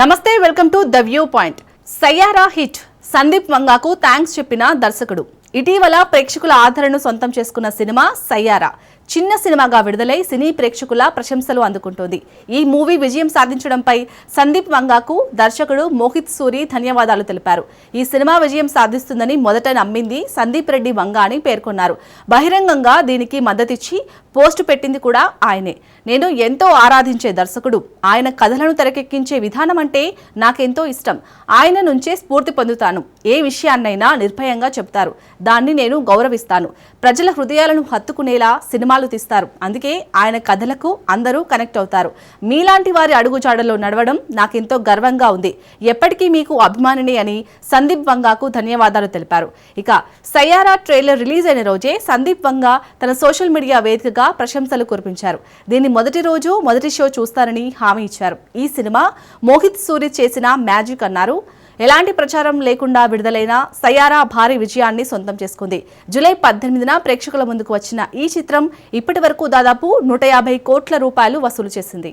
నమస్తే welcome to the viewpoint. Saiyaara hit. Sandeep వంగాకు thanks చెప్పిన దర్శకుడు. ఇటీవల ప్రేక్షకుల ఆదరణను సొంతం చేసుకున్న సినిమా సయ్యారా. చిన్న సినిమాగా విడుదలై సినీ ప్రేక్షకుల ప్రశంసలు అందుకుంటోంది. ఈ మూవీ విజయం సాధించడంపై సందీప్ వంగాకు దర్శకుడు మోహిత్ సూరి ధన్యవాదాలు తెలిపారు. ఈ సినిమా విజయం సాధిస్తుందని మొదట నమ్మింది సందీప్ రెడ్డి వంగా అని పేర్కొన్నారు. బహిరంగంగా దీనికి మద్దతిచ్చి పోస్టు పెట్టింది కూడా ఆయనే. నేను ఎంతో ఆరాధించే దర్శకుడు. ఆయన కథలను తెరకెక్కించే విధానం అంటే నాకెంతో ఇష్టం. ఆయన నుంచే స్ఫూర్తి పొందుతాను. ఏ విషయాన్నైనా నిర్భయంగా చెప్తారు దాన్ని నేను గౌరవిస్తాను. ప్రజల హృదయాలను హత్తుకునేలా సినిమాలు తీస్తారు. అందుకే ఆయన కథలకు అందరూ కనెక్ట్ అవుతారు. మీలాంటి వారి అడుగుజాడలో నడవడం నాకెంతో గర్వంగా ఉంది. ఎప్పటికీ మీకు అభిమానిని అని సందీప్ వంగాకు ధన్యవాదాలు తెలిపారు. ఇక సయ్యారా ట్రైలర్ రిలీజ్ అయిన రోజే సందీప్ వంగా తన సోషల్ మీడియా వేదికగా ప్రశంసలు కురిపించారు. దీన్ని మొదటి రోజు మొదటి షో చూస్తారని హామీ ఇచ్చారు. ఈ సినిమా మోహిత్ సూరి చేసిన మ్యాజిక్ అన్నారు. ఎలాంటి ప్రచారం లేకుండా విడుదలైన సయారా భారీ విజయాన్ని సొంతం చేసుకుంది. జూలై పద్దెనిమిదిన ప్రేక్షకుల ముందుకు వచ్చిన ఈ చిత్రం ఇప్పటి దాదాపు నూట యాభై కోట్ల రూపాయలు వసూలు చేసింది.